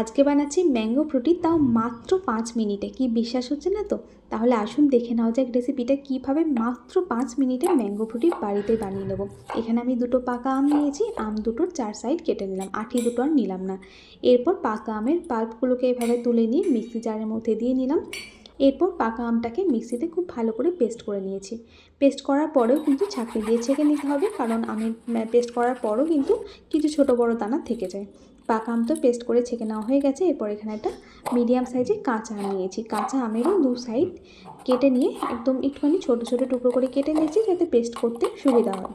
আজকে বানাচ্ছি ম্যাঙ্গো ফ্রুটি, তাও মাত্র পাঁচ মিনিটে। কি বিশ্বাস হচ্ছে না তো? তাহলে আসুন দেখে নাও যাক রেসিপিটা কীভাবে মাত্র পাঁচ মিনিটে ম্যাঙ্গো ফ্রুটি বাড়িতে বানিয়ে নেব। এখানে আমি দুটো পাকা আম নিয়েছি, আম দুটোর চার সাইড কেটে নিলাম, আঠি দুটো আর নিলাম না। এরপর পাকা আমের পাল্পগুলোকে এভাবে তুলে নিয়ে মিক্সি জারের মধ্যে দিয়ে নিলাম। এরপর পাকা আমটাকে মিক্সিতে খুব ভালো করে পেস্ট করে নিয়েছি। পেস্ট করার পরেও কিন্তু ছাঁকনি দিয়ে ছেঁকে নিতে হবে, কারণ আমি পেস্ট করার পরও কিন্তু কিছু ছোট বড় দানা থেকে যায়। পাকা আম তো পেস্ট করে ছেঁকে নেওয়া হয়ে গেছে, এরপর এখানে একটা মিডিয়াম সাইজের কাঁচা আম নিয়েছি। কাঁচা আমেরও দু সাইড কেটে নিয়ে একদম একটুখানি ছোটো ছোটো টুকরো করে কেটে নিয়েছি, যাতে পেস্ট করতে সুবিধা হয়।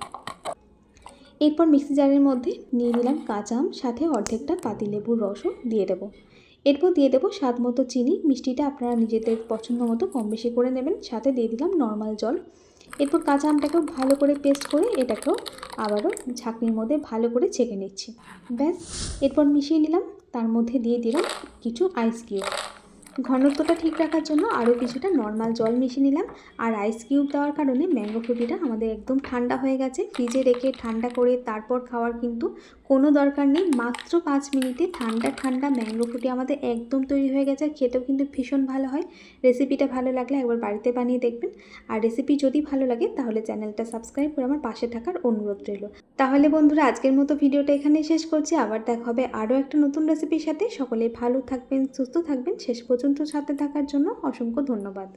এরপর মিক্সি জারের মধ্যে নিয়ে নিলাম কাঁচা আম, সাথে অর্ধেকটা পাতিলেবুর রসও দিয়ে দেবো। এরপর দিয়ে দেবো স্বাদ মতো চিনি। মিষ্টিটা আপনারা নিজেদের পছন্দ মতো কম বেশি করে নেবেন। সাথে দিয়ে দিলাম নর্মাল জল। এরপর কাঁচা আমটাকেও ভালো করে পেস্ট করে এটাকেও আবারও ঝাঁকনির মধ্যে ভালো করে ছেঁকে নিচ্ছি। ব্যাস, এরপর মিশিয়ে নিলাম। তার মধ্যে দিয়ে দিলাম কিছু আইস কিউব ঘনত্বটা ঠিক রাখার জন্য আরও কিছুটা নর্মাল জল মিশিয়ে নিলাম। আর আইস কিউব দেওয়ার কারণে ম্যাঙ্গো ফ্রুটিটা আমাদের একদম ঠান্ডা হয়ে গেছে। ফ্রিজে রেখে ঠান্ডা করে তারপর খাওয়ার কিন্তু কোনো দরকার নেই। মাত্র পাঁচ মিনিটে ঠান্ডা ঠান্ডা ম্যাঙ্গো ফ্রুটি আমাদের একদম তৈরি হয়ে গেছে। খেতেও কিন্তু ভীষণ ভালো হয়। রেসিপিটা ভালো লাগলে একবার বাড়িতে বানিয়ে দেখবেন। আর রেসিপি যদি ভালো লাগে তাহলে চ্যানেলটা সাবস্ক্রাইব করে আমার পাশে থাকার অনুরোধ রইল। তাহলে বন্ধুরা, আজকের মতো ভিডিওটা এখানে শেষ করছি। আবার দেখা হবে আরও একটা নতুন রেসিপির সাথে। সকলে ভালো থাকবেন, সুস্থ থাকবেন। শেষ পর্যন্ত সাথে থাকার জন্য অসংখ্য ধন্যবাদ।